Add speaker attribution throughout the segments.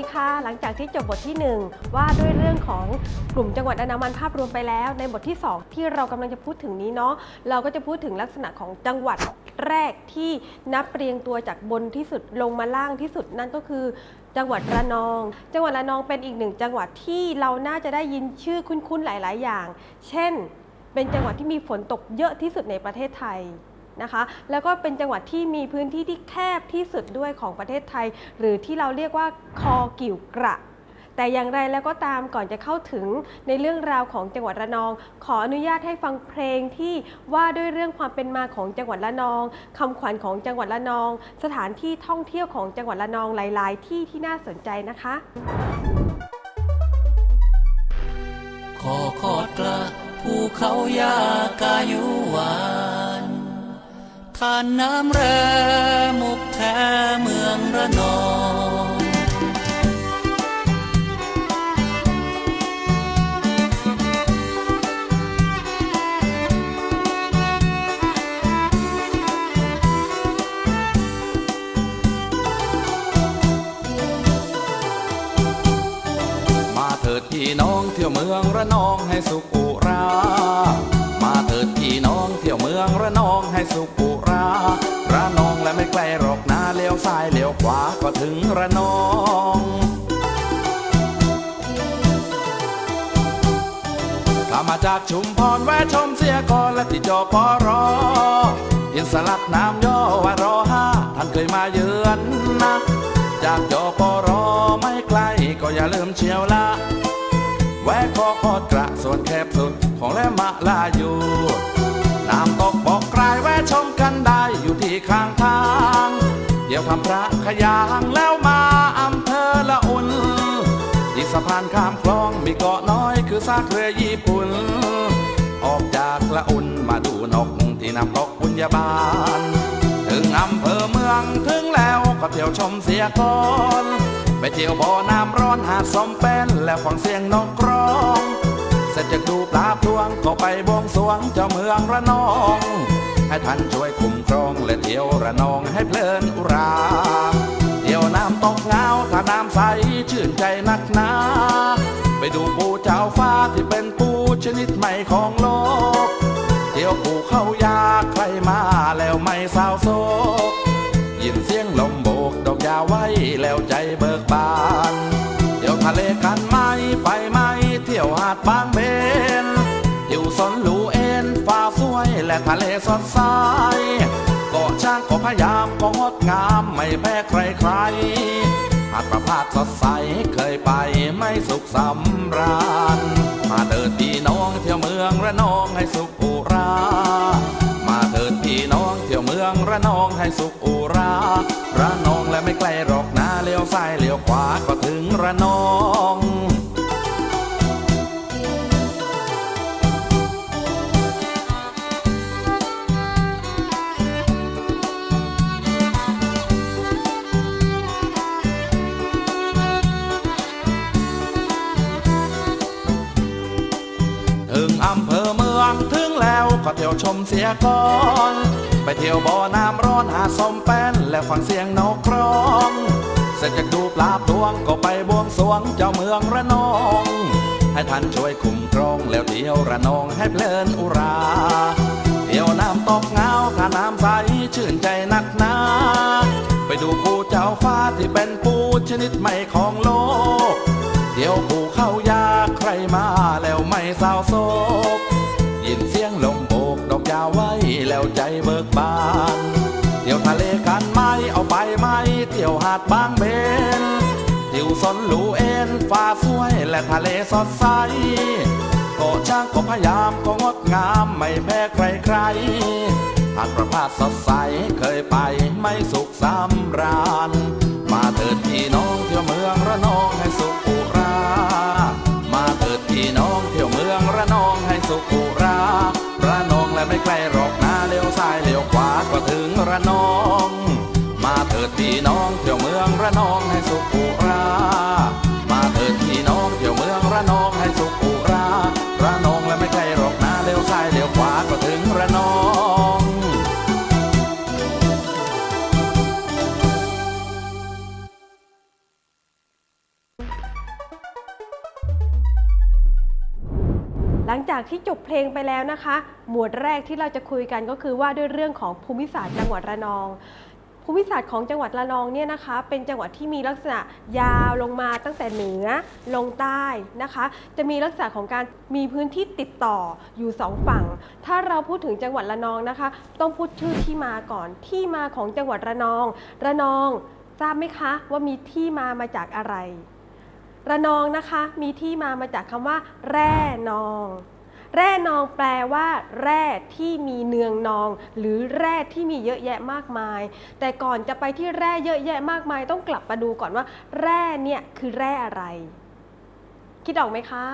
Speaker 1: ี้ค่ะ หลังจากที่จบบทที่ 1 ว่าด้วยเรื่องของกลุ่มจังหวัดอนามันภาพรวมไปแล้ว ในบทที่ 2 ที่เรากำลังจะพูดถึงนี้เนาะเราก็จะพูดถึงลักษณะของจังหวัดแรกที่นับเรียงตัวจากบนที่สุดลงมาล่างที่สุดนั่นก็คือ จังหวัดระนอง จังหวัดระนองเป็นอีกหนึ่งจังหวัดที่เราน่าจะได้ยินชื่อคุ้นๆหลาย ๆ อย่าง เช่น เป็นจังหวัดที่มีฝนตกเยอะที่สุดในประเทศไทย นะคะ แล้วก็เป็นจังหวัดที่มีพื้นที่ที่แคบที่สุดด้วยของประเทศไทย หรือที่เราเรียกว่าคอกิ่วกระแต่อย่างไรแล้วก็ตามก่อนจะเข้าถึงในเรื่องราวของจังหวัดระนอง ขออนุญาตให้ฟังเพลงที่ว่าด้วยเรื่องความเป็นมาของจังหวัดระนองคำขวัญของจังหวัดระนอง สถานที่ท่องเที่ยวของจังหวัดระนองหลาย ๆ ที่ที่น่าสนใจนะคะ
Speaker 2: ขอคอดกระภูเขายากายุวา นทานน้ำแรมุกแท้เมืองระนอง
Speaker 3: มาเถิดพี่น้องเที่ยวเมืองระนองให้สุข ถึงระนองถ้ามาจากชุมพรแวะชมเสียก่อนและที่จอปอรอยินสลัดน้ำย่อว่ารอห้าท่านเคยมาเยือนนะ จากจอปอรอไม่ไกลก็อย่าลืมเชียวละ แวะคอคอดกระส่วนแคบสุดของแลมมะลาอยู่น้ำตกบอกกลายแวะชมกันได้อยู่ที่ข้าง ขยางแล้วมาอำเภอละอุ่นที่สะพานข้ามคลองมีเกาะน้อยคือซากเรือญี่ปุ่น ออกจากละอุ่นมาดูนกที่นำตกบุญญาบาล ถึงอำเภอเมืองถึงแล้วก็เที่ยวชมเสียก่อนไปเที่ยวบ่อน้ำร้อนหาดสมเป็นแล้วฟังเสียงนกร้อง เสร็จจากดูปลาพลวงก็ไปบวงสวงเจ้าเมืองระนอง ให้ท่านช่วยคุ้มครองและเที่ยวระนองให้เพลินอุรา เที่ยวน้ำตกเงาถ้าน้ำใสชื่นใจนักหนา ไปดูปูเจ้าฟ้าที่เป็นปูชนิดใหม่ของโลก เที่ยวปูเข้ายาใครมาแล้วไม่เศร้าโศกยินเสียงลมโบกดอกยาไว้แล้วใจเบิกบาน เที่ยวทะเลกันไหมไปไหมเที่ยวหาดบางเบ และทะเลสดใสเกาะช้างก็พยายามก็งดงามไม่แพ้ใครใครหาดประพาสสดใสเคยไปไม่สุขสำราญ มาเดินพี่น้องเที่ยวเมืองระนองให้สุขอุรา มาเถิดพี่น้องเที่ยวเมืองระนองให้สุขอุรา ระนองและไม่ไกลหรอกนะเลี้ยวซ้ายเลี้ยวขวาก็ถึงระนอง มเสียก่อน ไปเที่ยวบ่อน้ำร้อนหาดสมแป้นและฟังเสียงนกร้องเสร็จจากดูปลาพลวงก็ไปบวงสรวงเจ้าเมืองระนอง ให้ท่านช่วยคุ้มครองแล้วเที่ยวระนองให้เพลินอุราเที่ยวน้ำตกเงาถ้าน้ำใสชื่นใจนักหนาไปดูปูเจ้าฟ้าที่เป็นปูชนิดใหม่ของโลกเที่ยวปูเข้ายาใครมาแล้วไม่เศร้าโศกยินเสียงล ไว้แล้วใจเบิกบาน เที่ยวทะเลกันไหมเอาไปไหมเที่ยวหาดบางเบนเที่ยวสนหลูเอ็นฟ้าสวยและทะเลสดใสกาะช้างก็พยายามก็งดงามไม่แพ้ใครใครหาดประพาสสดใสเคยไปไม่สุขสำราญ มาเถิดพี่น้องเที่ยวเมืองระนองให้สุขอุรา มาเถิดพี่น้องเที่ยวเมืองระนองให้สุขอุรา และไม่ไกลหรอกนะเลี้ยวซ้ายเลี้ยวขวาก็ถึงระนอง มาเถิดพี่น้องเที่ยวเมืองระนองให้สุข ที่
Speaker 1: จบเพลงไปแล้วนะคะ หมวดแรกที่เราจะคุยกันก็คือว่าด้วยเรื่องของภูมิศาสตร์จังหวัดระนอง ภูมิศาสตร์ของจังหวัดระนองเนี่ยนะคะ เป็นจังหวัดที่มีลักษณะยาวลงมาตั้งแต่เหนือลงใต้นะคะ จะมีลักษณะของการมีพื้นที่ติดต่ออยู่สองฝั่ง ถ้าเราพูดถึงจังหวัดระนองนะคะ ต้องพูดชื่อที่มาก่อนที่มาของจังหวัดระนอง ระนองทราบไหมคะว่ามีที่มามาจากอะไรระนองนะคะมีที่มามาจากคำว่า แร่นอง แร่นองแปลว่า แร่ที่มีเนืองนอง หรือแร่ที่มีเยอะแยะมากมาย แต่ก่อนจะไปที่แร่เยอะแยะมากมาย ต้องกลับมาดูก่อนว่า แร่เนี่ยคือแร่อะไร คิดออกไหมคะ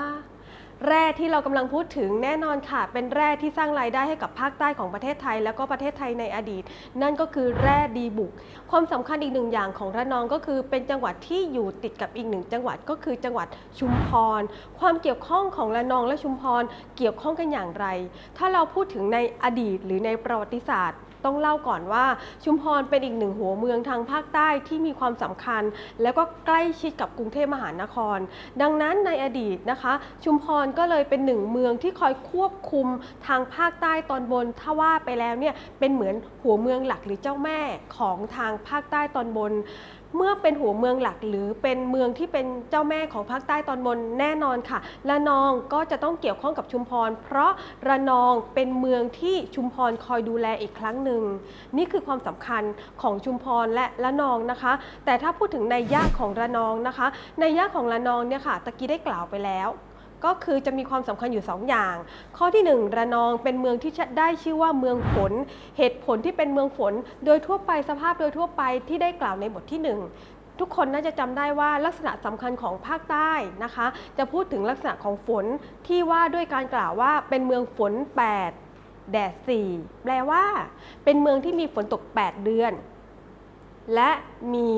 Speaker 1: แร่ที่เรากำลังพูดถึงแน่นอนค่ะ เป็นแร่ที่สร้างรายได้ให้กับภาคใต้ของประเทศไทย แล้วก็ประเทศไทยในอดีต นั่นก็คือแร่ดีบุก ความสำคัญอีกหนึ่งอย่างของระนองก็คือ เป็นจังหวัดที่อยู่ติดกับอีกหนึ่งจังหวัดก็คือจังหวัดชุมพร ความเกี่ยวข้องของระนองและชุมพรเกี่ยวข้องกันอย่างไร ถ้าเราพูดถึงในอดีตหรือในประวัติศาสตร์ต้องเล่าก่อนว่าชุมพรเป็นอีกหนึ่งหัวเมืองทางภาคใต้ที่มีความสำคัญ แล้วก็ใกล้ชิดกับกรุงเทพมหานคร ดังนั้นในอดีตนะคะ ชุมพรก็เลยเป็นหนึ่งเมืองที่คอยควบคุมทางภาคใต้ตอนบน ถ้าว่าไปแล้วเนี่ยเป็นเหมือนหัวเมืองหลักหรือเจ้าแม่ของทางภาคใต้ตอนบน เมื่อเป็นหัวเมืองหลักหรือเป็นเมืองที่เป็นเจ้าแม่ของภาคใต้ตอนบนแน่นอนค่ะระนองก็จะต้องเกี่ยวข้องกับชุมพร เพราะระนองเป็นเมืองที่ชุมพรคอยดูแลอีกครั้งหนึ่งนี่คือความสำคัญของชุมพรและระนองนะคะ แต่ถ้าพูดถึงในย่าของระนองนะคะ ในย่าของระนองเนี่ยค่ะตะกี้ได้กล่าวไปแล้ว ก็คือจะมีความสำคัญอยู่ 2 อย่าง ข้อที่ 1 ระนองเป็นเมืองที่ได้ชื่อว่าเมืองฝน เหตุผลที่เป็นเมืองฝน โดยทั่วไปสภาพโดยทั่วไปที่ได้กล่าวในบทที่ 1ทุกคนน่าจะจำได้ว่าลักษณะสำคัญของภาคใต้นะคะ จะพูดถึงลักษณะของฝนที่ว่าด้วยการกล่าวว่าเป็นเมืองฝน 8 แดด 4 แปลว่า เป็นเมืองที่มีฝนตก 8 เดือน และมี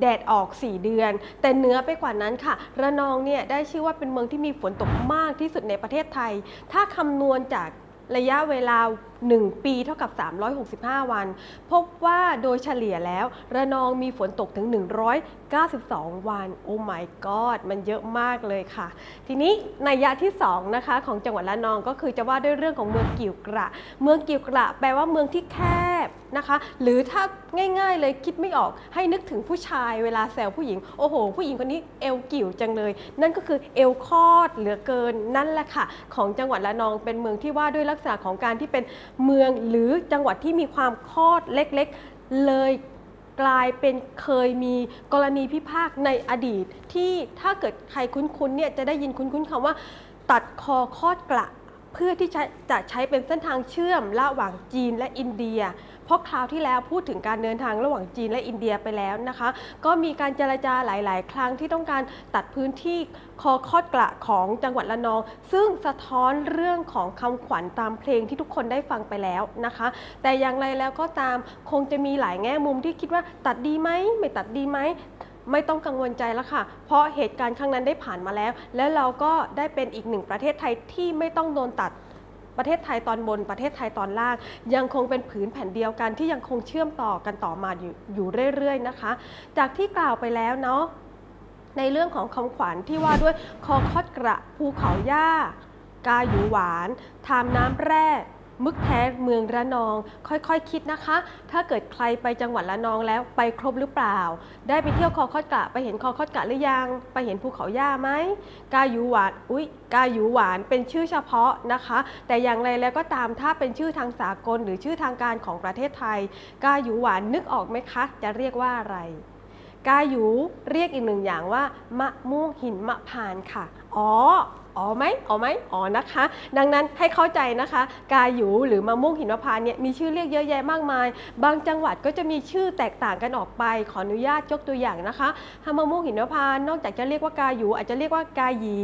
Speaker 1: แดดออก 4 เดือน แต่เหนือไปกว่านั้นค่ะ ระนองเนี่ยได้ชื่อว่าเป็นเมืองที่มีฝนตกมากที่สุดในประเทศไทย ถ้าคำนวณจากระยะเวลา 1 ปีเท่ากับ 365 วัน พบว่าโดยเฉลี่ยแล้ว ระนองมีฝนตกถึง 192 วัน โอ้ my god มันเยอะมากเลยค่ะ ทีนี้นัยยะที่2นะคะของจังหวัดระนองก็คือจะว่าด้วยเรื่องของเมืองกิ่วกระ เมืองกิ่วกระ แปลว่าเมืองที่แคบ นะคะ หรือถ้าง่ายๆเลยคิดไม่ออกให้นึกถึงผู้ชายเวลาแซวผู้หญิง โอ้โห ผู้หญิงคนนี้เอวกิ่วจังเลย นั่นก็คือเอวคอดเหลือเกินนั่นแหละค่ะ ของจังหวัดระนองเป็นเมืองที่ว่าด้วยลักษณะของการที่เป็นเมืองหรือจังหวัดที่มีความคอดเล็กๆเลยกลายเป็นเคยมีกรณีพิพากษในอดีต ที่ถ้าเกิดใครคุ้นๆเนี่ยจะได้ยินคุ้นๆคำว่า ตัดคอคอดกระ เพื่อที่จะใช้เป็นเส้นทางเชื่อมระหว่างจีนและอินเดีย เพราะคราวที่แล้วพูดถึงการเดินทางระหว่างจีนและอินเดียไปแล้วนะคะ ก็มีการเจรจาหลาย ๆ ครั้งที่ต้องการตัดพื้นที่คอคอดกระของจังหวัดระนอง ซึ่งสะท้อนเรื่องของคำขวัญตามเพลงที่ทุกคนได้ฟังไปแล้วนะคะ แต่อย่างไรแล้วก็ตามคงจะมีหลายแง่มุมที่คิดว่าตัดดีไหมไม่ตัดดีไหมไม่ต้องกังวลใจแล้วค่ะ เพราะเหตุการณ์ครั้งนั้นได้ผ่านมาแล้ว และเราก็ได้เป็นอีกหนึ่งประเทศไทยที่ไม่ต้องโดนตัด ประเทศไทยตอนบน ประเทศไทยตอนล่าง ยังคงเป็นผืนแผ่นเดียวกันที่ยังคงเชื่อมต่อกันต่อมาอยู่เรื่อยๆนะคะ จากที่กล่าวไปแล้วเนาะในเรื่องของคำขวัญที่ว่าด้วยคอคอดกระภูเขาหญ้ากาหยูหวานทามน้ำแร่ มึกแท้เมืองระนอง ค่อยๆคคิดนะคะ ถ้าเกิดใครไปจังหวัดระนองแล้วไปครบหรือเปล่า ได้ไปเที่ยวคอคอดกะ ไปเห็นคอคอดกะหรือยัง ไปเห็นภูเขาหญ้าไหมกาหยูหวานอุ๊ยกาหยูหวานเป็นชื่อเฉพาะนะคะ แต่อย่างไรแล้วก็ตามถ้าเป็นชื่อทางสากล หรือชื่อทางการของประเทศไทย กาหยูหวานนึกออกไหมคะ จะเรียกว่าอะไร กาหยูเรียกอีกหนึ่งอย่างว่ามะม่วงหินมะพรานค่ะ อ๋อ อ๋อไหมอ๋อไหมอ๋อนะคะ ดังนั้นให้เข้าใจนะคะ กาหยูหรือมะม่วงหินมะพรานเนี่ยมีชื่อเรียกเยอะแยะมากมาย บางจังหวัดก็จะมีชื่อแตกต่างกันออกไป ขออนุญาตยกตัวอย่างนะคะถ้ามะม่วงหินมะพราน นอกจากจะเรียกว่ากาหยูอาจจะเรียกว่ากาหยี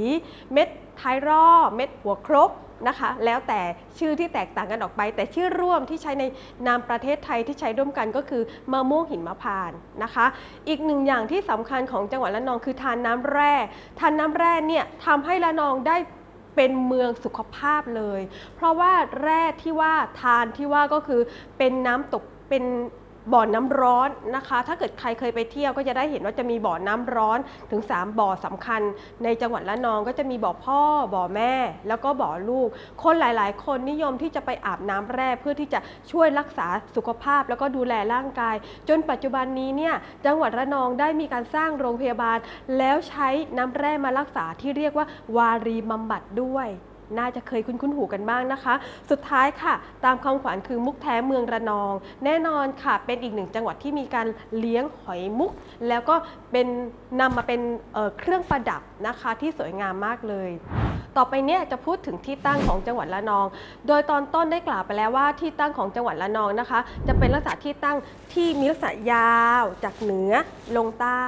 Speaker 1: เม็ด ท้ายรอบเม็ดหัวครกนะคะ แล้วแต่ชื่อที่แตกต่างกันออกไป แต่ชื่อร่วมที่ใช้ในนามประเทศไทยที่ใช้ร่วมกันก็คือมะม่วงหินมะพรานนะคะ อีกหนึ่งอย่างที่สำคัญของจังหวัดระนองคือทานน้ำแร่ ทานน้ำแร่เนี่ยทำให้ระนองได้เป็นเมืองสุขภาพเลย เพราะว่าแร่ที่ว่าทานที่ว่าก็คือเป็นน้ำตกเป็น บ่อน้ำร้อนนะคะ ถ้าเกิดใครเคยไปเที่ยวก็จะได้เห็นว่าจะมีบ่อน้ำร้อนถึง 3 บ่อสำคัญ ในจังหวัดละนองก็จะมีบ่อพ่อ บ่อแม่ แล้วก็บ่อลูก คนหลาย ๆ คนนิยมที่จะไปอาบน้ำแร่เพื่อที่จะช่วยรักษาสุขภาพ แล้วก็ดูแลร่างกาย จนปัจจุบันนี้เนี่ยจังหวัดระนองได้มีการสร้างโรงพยาบาล แล้วใช้น้ำแร่มารักษาที่เรียกว่าวารีบำบัดด้วย น่าจะเคยคุ้นๆหูกันบ้างนะคะ สุดท้ายค่ะ ตามคำขวัญคือมุกแท้เมืองระนอง แน่นอนค่ะ เป็นอีกหนึ่งจังหวัดที่มีการเลี้ยงหอยมุก แล้วก็เป็นนำมาเป็นเเครื่องประดับนะคะที่สวยงามมากเลยต่อไปเนี่ยจะพูดถึงที่ตั้งของจังหวัดระนอง โดยตอนต้นได้กล่าวไปแล้วว่าที่ตั้งของจังหวัดระนองนะคะ จะเป็นลักษณะที่ตั้งที่มีลักษณะยาวจากเหนือลงใต้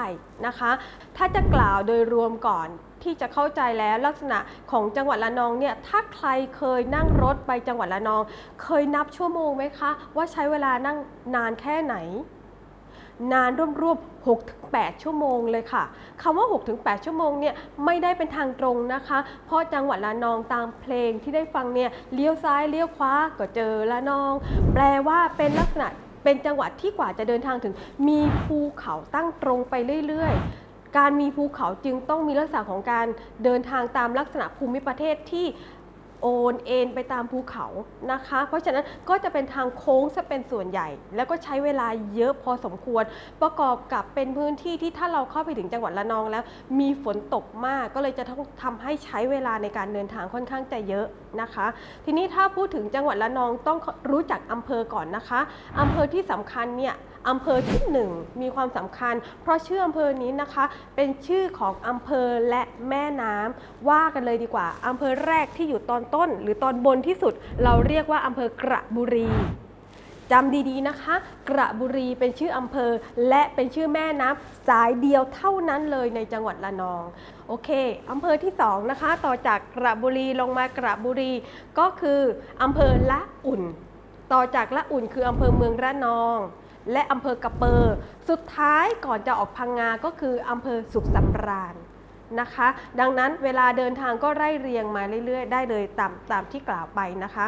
Speaker 1: นะคะ ถ้าจะกล่าวโดยรวมก่อน ที่จะเข้าใจแล้วลักษณะของจังหวัดระนองเนี่ยถ้าใครเคยนั่งรถไปจังหวัดระนอง เคยนับชั่วโมงไหมคะ ว่าใช้เวลานั่งนานแค่ไหน นานร่วมๆ6-8 ชั่วโมงเลยค่ะคำว่า 6-8 ชั่วโมงเนี่ยไม่ได้เป็นทางตรงนะคะ เพราะจังหวัดละนองตามเพลงที่ได้ฟังเนี่ยเลี้ยวซ้ายเลี้ยวขวาก็เจอละนอง แปลว่าเป็นลักษณะเป็นจังหวัดที่กว่าจะเดินทางถึง มีภูเขาตั้งตรงไปเรื่อยๆ การมีภูเขาจึงต้องมีลักษณะของการเดินทางตามลักษณะภูมิประเทศที่โอนเอ็นไปตามภูเขานะคะ เพราะฉะนั้นก็จะเป็นทางโค้งซะเป็นส่วนใหญ่ แล้วก็ใช้เวลาเยอะพอสมควร ประกอบกับเป็นพื้นที่ที่ถ้าเราเข้าไปถึงจังหวัดระนองแล้ว มีฝนตกมากก็เลยจะต้องทำให้ใช้เวลาในการเดินทางค่อนข้างจะเยอะนะคะ ทีนี้ถ้าพูดถึงจังหวัดระนองต้องรู้จักอำเภอก่อนนะคะอำเภอที่สำคัญเนี่ย อำเภอที่หนึ่งมีความสำคัญ เพราะชื่ออำเภอนี้นะคะ เป็นชื่อของอำเภอและแม่น้ำว่ากันเลยดีกว่าอำเภอแรกที่อยู่ตอนต้น หรือตอนบนที่สุด เราเรียกว่าอำเภอกระบุรีจำดีๆนะคะ กระบุรีเป็นชื่ออำเภอ และเป็นชื่อแม่น้ำสายเดียวเท่านั้นเลยในจังหวัดระนอง โอเคอำเภอที่สองนะคะ ต่อจากกระบุรีลงมากระบุรี ก็คืออำเภอละอุ่น ต่อจากละอุ่นคืออำเภอเมืองระนอง และอำเภอกระเปอร์สุดท้ายก่อนจะออกพังงาก็คืออำเภอสุขสำราญนะคะ ดังนั้นเวลาเดินทางก็ไล่เรียงมาเรื่อยๆ ได้เลยตามตามที่กล่าวไปนะคะ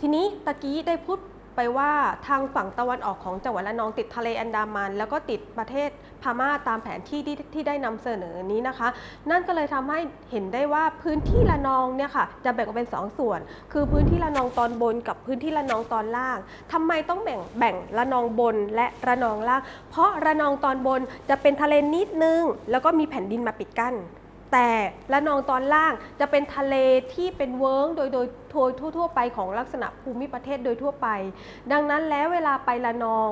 Speaker 1: ทีนี้ตะกี้ได้พูด ไปว่าทางฝั่งตะวันออกของจังหวัดระนองติดทะเลอันดามัน แล้วก็ติดประเทศพม่าตามแผนที่ที่ที่ได้นำเสนอนี้นะคะ นั่นก็เลยทำให้เห็นได้ว่าพื้นที่ระนองเนี่ยค่ะจะแบ่งออกเป็น 2 ส่วน คือพื้นที่ระนองตอนบนกับพื้นที่ระนองตอนล่างทำไมต้องแบ่งแบ่งระนองบนและระนองล่าง เพราะระนองตอนบนจะเป็นทะเลนิดนึง แล้วก็มีแผ่นดินมาปิดกั้น แต่ละนองตอนล่างจะเป็นทะเลที่เป็นเวิ้งโดยโดยทั่วทั่ว ๆ ไปของลักษณะภูมิประเทศโดยทั่วไป ดังนั้นแล้วเวลาไปละนอง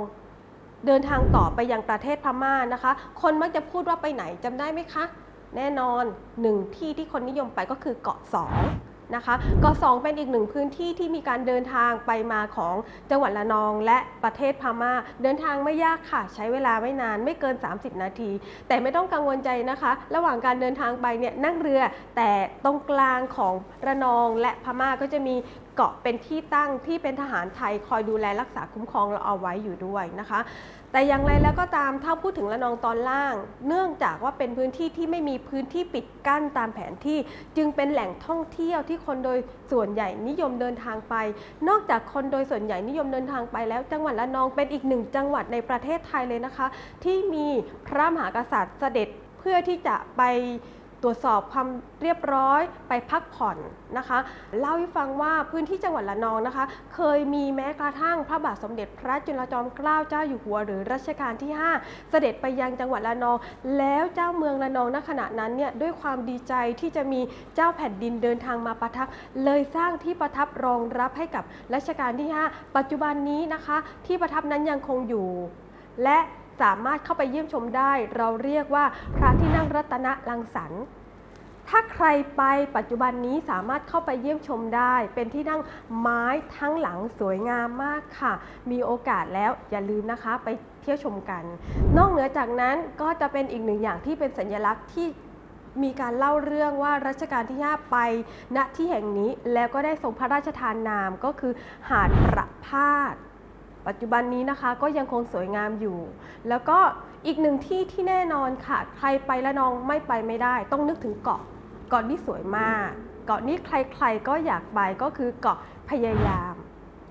Speaker 1: เดินทางต่อไปยังประเทศพม่านะคะ คนมักจะพูดว่าไปไหนจำได้ไหมคะ แน่นอนหนึ่งที่ที่คนนิยมไปก็คือเกาะสอง นะคะกสองเป็นอีกหนึ่งพื้นที่ที่มีการเดินทางไปมาของจังหวัดละนองและประเทศพม่า เดินทางไม่ยากค่ะ ใช้เวลาไม่นานไม่เกิน 30 นาที แต่ไม่ต้องกังวลใจนะคะ ระหว่างการเดินทางไปเนี่ยนั่งเรือ แต่ตรงกลางของระนองและพม่าก็จะมี เกาะเป็นที่ตั้งที่เป็นทหารไทยคอยดูแลรักษาคุ้มครองเราเอาไว้อยู่ด้วยนะคะ แต่อย่างไรแล้วก็ตามถ้าพูดถึงระนองตอนล่าง เนื่องจากว่าเป็นพื้นที่ที่ไม่มีพื้นที่ปิดกั้นตามแผนที่ จึงเป็นแหล่งท่องเที่ยวที่คนโดยส่วนใหญ่นิยมเดินทางไป นอกจากคนโดยส่วนใหญ่นิยมเดินทางไปแล้ว จังหวัดระนองเป็นอีกหนึ่งจังหวัดในประเทศไทยเลยนะคะ ที่มีพระมหากษัตริย์เสด็จเพื่อที่จะไป ตรวจสอบความเรียบร้อยไปพักผ่อนนะคะ เล่าให้ฟังว่าพื้นที่จังหวัดระนองนะคะ เคยมีแม้กระทั่งพระบาทสมเด็จพระจุลจอมเกล้าเจ้าอยู่หัวหรือรัชกาลที่ 5 เสด็จไปยังจังหวัดระนอง แล้วเจ้าเมืองระนองณขณะนั้นเนี่ยด้วยความดีใจที่จะมีเจ้าแผ่นดินเดินทางมาประทับ เลยสร้างที่ประทับรองรับให้กับรัชกาลที่ 5 ปัจจุบันนี้นะคะ ที่ประทับนั้นยังคงอยู่ และ สามารถเข้าไปเยี่ยมชมได้ เราเรียกว่าพระที่นั่งรัตนรังสรรค์ถ้าใครไปปัจจุบันนี้สามารถเข้าไปเยี่ยมชมได้ เป็นที่นั่งไม้ทั้งหลังสวยงามมากค่ะ มีโอกาสแล้วอย่าลืมนะคะไปเที่ยวชมกัน นอกเหนือจากนั้นก็จะเป็นอีกหนึ่งอย่างที่เป็นสัญลักษณ์ที่มีการเล่าเรื่องว่ารัชกาลที่ 5 ไปณที่แห่งนี้แล้วก็ได้ทรงพระราชทานนามก็คือหาดประพาส ปัจจุบันนี้นะคะก็ยังคงสวยงามอยู่ แล้วก็อีกหนึ่งที่ที่แน่นอนค่ะ ใครไปละนองไม่ไปไม่ได้ ต้องนึกถึงเกาะเกาะนี้สวยมาก เกาะนี้ใครๆก็อยากไปก็คือเกาะพยายาม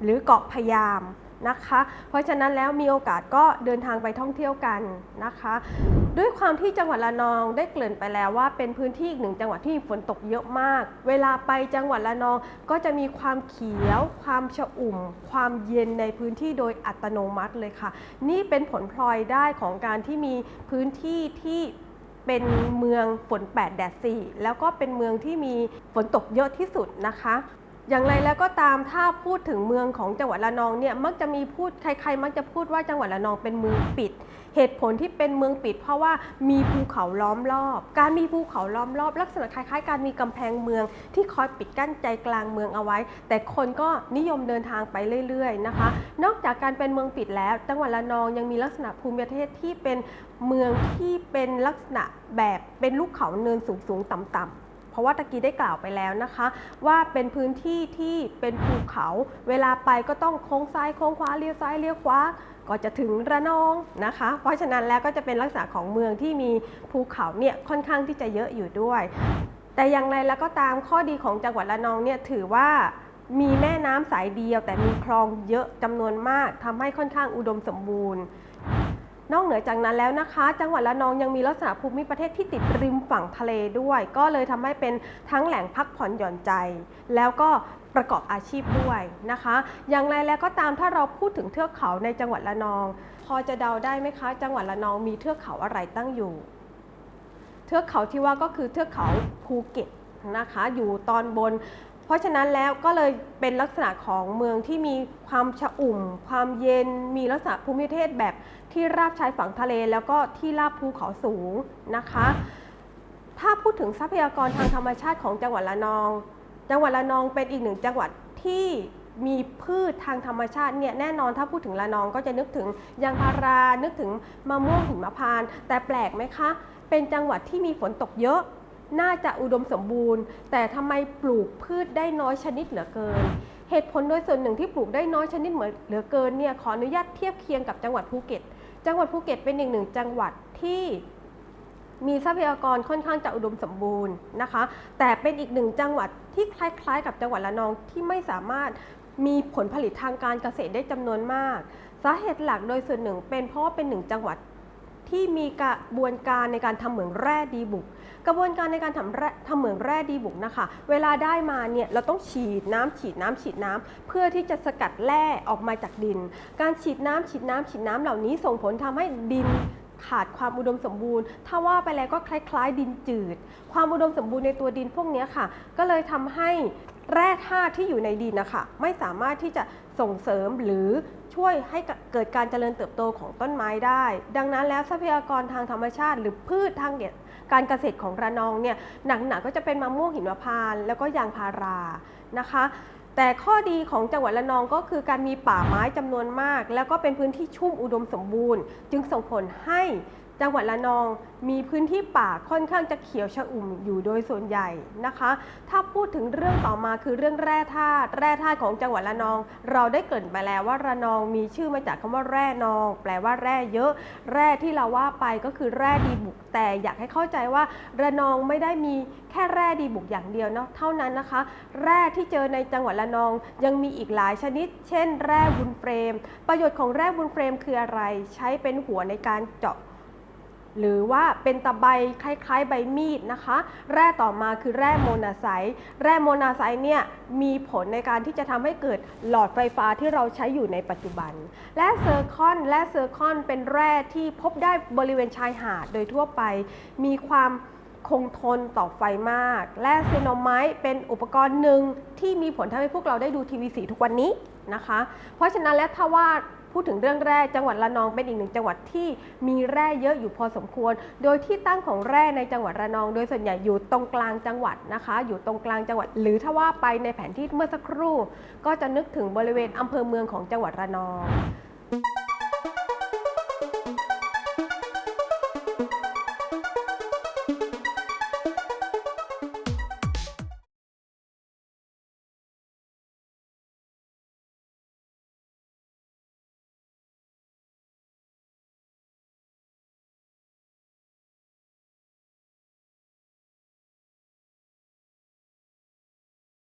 Speaker 1: หรือเกาะพยามนะคะ เพราะฉะนั้นแล้วมีโอกาสก็เดินทางไปท่องเที่ยวกันนะคะ ด้วยความที่จังหวัดระนองได้เกริ่นไปแล้วว่า เป็นพื้นที่อีกหนึ่งจังหวัดที่มีฝนตกเยอะมาก เวลาไปจังหวัดระนองก็จะมีความเขียว ความฉอุ่ม ความเย็นในพื้นที่โดยอัตโนมัติเลยค่ะ นี่เป็นผลพลอยได้ของการที่มีพื้นที่ที่เป็นเมืองฝน8แดด4แล้วก็เป็นเมืองที่มีฝนตกเยอะที่สุดนะคะอย่างไรแล้วก็ตามถ้าพูดถึงเมืองของจังหวัดระนองเนี่ยมักจะมีพูดใครๆ มักจะพูดว่าจังหวัดระนองเป็นเมืองปิด เหตุผลที่เป็นเมืองปิด เพราะว่ามีภูเขาล้อมรอบ การมีภูเขาล้อมรอบ ลักษณะคล้ายๆ การมีกำแพงเมืองที่คอยปิดกั้นใจกลางเมืองเอาไว้ แต่คนก็นิยมเดินทางไปเรื่อยๆนะคะ นอกจากการเป็นเมืองปิดแล้วจังหวัดระนองยังมีลักษณะภูมิประเทศที่เป็นเมืองที่เป็นลักษณะแบบเป็นลูกเขาเนินสูงๆต่ำๆเพราะว่าตะกี้ได้กล่าวไปแล้วนะคะ ว่าเป็นพื้นที่ที่เป็นภูเขา เวลาไปก็ต้องโค้งซ้ายโค้งขวาเลี้ยวซ้ายเลี้ยวขวา ก็จะถึงระนองนะคะ เพราะฉะนั้นแล้วก็จะเป็นลักษณะของเมืองที่มีภูเขาเนี่ยค่อนข้างที่จะเยอะอยู่ด้วย แต่อย่างไรแล้วก็ตามข้อดีของจังหวัดระนองเนี่ยถือว่ามีแม่น้ำสายเดียว แต่มีคลองเยอะจำนวนมากทำให้ค่อนข้างอุดมสมบูรณ์ นอกเหนือจากนั้นแล้วนะคะ จังหวัดระนองยังมีลักษณะภูมิประเทศที่ติดริมฝั่งทะเลด้วย ก็เลยทำให้เป็นทั้งแหล่งพักผ่อนหย่อนใจ แล้วก็ ประกอบอาชีพด้วยนะคะ อย่างไรแล้วก็ตามถ้าเราพูดถึงเทือกเขาในจังหวัดระนอง พอจะเดาได้ไหมคะ จังหวัดระนองมีเทือกเขาอะไรตั้งอยู่ เทือกเขาที่ว่าก็คือเทือกเขาภูเก็ตนะคะ อยู่ตอนบน เพราะฉะนั้นแล้วก็เลยเป็นลักษณะของเมืองที่มีความฉอุ่ม ความเย็น มีลักษณะภูมิประเทศแบบที่ราบชายฝั่งทะเล แล้วก็ที่ราบภูเขาสูงนะคะ ถ้าพูดถึงทรัพยากรทางธรรมชาติของจังหวัดระนอง จังหวัดระนองเป็นอีกหนึ่งจังหวัดที่มีพืชทางธรรมชาติเนี่ยแน่นอนถ้าพูดถึงระนองก็จะนึกถึงยางพารานึกถึงมะม่วงหิมพานต์แต่แปลกไหมคะ เป็นจังหวัดที่มีฝนตกเยอะ น่าจะอุดมสมบูรณ์ แต่ทำไมปลูกพืชได้น้อยชนิดเหลือเกิน เหตุผลโดยส่วนหนึ่งที่ปลูกได้น้อยชนิดเหมือนเหลือเกินเนี่ยขออนุญาตเทียบเคียงกับจังหวัดภูเก็ต จังหวัดภูเก็ตเป็นอีกหนึ่งจังหวัดที่ มีทรัพยากรค่อนข้างจะอุดมสมบูรณ์นะคะ แต่เป็นอีกหนึ่งจังหวัดที่คล้าย ๆ กับจังหวัดระนองที่ไม่สามารถมีผลผลิตทางการเกษตรได้จำนวนมาก สาเหตุหลักโดยส่วนหนึ่ง เป็นเพราะว่าเป็นหนึ่งจังหวัดที่มีกระบวนการในการทำเหมืองแร่ดีบุก กระบวนการในการทำแร่ทำเหมืองแร่ดีบุกนะคะ เวลาได้มาเนี่ยเราต้องฉีดน้ำฉีดน้ำฉีดน้ำเพื่อที่จะสกัดแร่ออกมาจากดิน การฉีดน้ำฉีดน้ำฉีดน้ำเหล่านี้ส่งผลทำให้ดิน ขาดความอุดมสมบูรณ์ ถ้าว่าไปแล้วก็คล้าย ๆ ดินจืด ความอุดมสมบูรณ์ในตัวดินพวกนี้ค่ะ ก็เลยทำให้แร่ธาตุที่อยู่ในดินนะคะไม่สามารถที่จะส่งเสริมหรือช่วยให้เกิดการเจริญเติบโตของต้นไม้ได้ ดังนั้นแล้วทรัพยากรทางธรรมชาติ หรือพืชทางการเกษตรของระนองเนี่ยหนักๆก็จะเป็นมะม่วงหิมพานต์แล้วก็ยางพารานะคะ แต่ข้อดีของจังหวัดระนองก็คือการมีป่าไม้จำนวนมาก แล้วก็เป็นพื้นที่ชุ่มอุดมสมบูรณ์ จึงส่งผลให้ จังหวัดระนองมีพื้นที่ป่าค่อนข้างจะเขียวชอุ่มอยู่โดยส่วนใหญ่นะคะ ถ้าพูดถึงเรื่องต่อมาคือเรื่องแร่ธาตุแร่ธาตุของจังหวัดระนอง เราได้เกริ่นไปแล้วว่าระนองมีชื่อมาจากคำว่าแร่นอง แปลว่าแร่เยอะ แร่ที่เราว่าไปก็คือแร่ดีบุก แต่อยากให้เข้าใจว่า ระนองไม่ได้มีแค่แร่ดีบุกอย่างเดียวเนาะเท่านั้นนะคะ แร่ที่เจอในจังหวัดระนองยังมีอีกหลายชนิด เช่น แร่บุญเฟรม ประโยชน์ของแร่บุญเฟรมคืออะไร ใช้เป็นหัวในการเจาะ หรือว่าเป็นตะไบคล้ายๆ ใบมีดนะคะ แร่ต่อมาคือแร่โมนาไซต์แร่โมนาไซต์เนี่ยมีผลในการที่จะทำให้เกิดหลอดไฟฟ้าที่เราใช้อยู่ในปัจจุบัน และเซอร์คอนและเซอร์คอนเป็นแร่ที่พบได้บริเวณชายหาดโดยทั่วไป มีความคงทนต่อไฟมาก และเซโนไมต์เป็นอุปกรณ์หนึ่งที่มีผลทำให้พวกเราได้ดูทีวีสีทุกวันนี้นะคะ เพราะฉะนั้นแล้วถ้าว่า พูดถึงเรื่องแร่จังหวัดระนองเป็นอีกหนึ่งจังหวัดที่มีแร่เยอะอยู่พอสมควร โดยที่ตั้งของแร่ในจังหวัดระนอง โดยส่วนใหญ่อยู่ตรงกลางจังหวัดนะคะ อยู่ตรงกลางจังหวัด หรือถ้าว่าไปในแผนที่เมื่อสักครู่ ก็จะนึกถึงบริเวณอำเภอเมืองของจังหวัดระนอง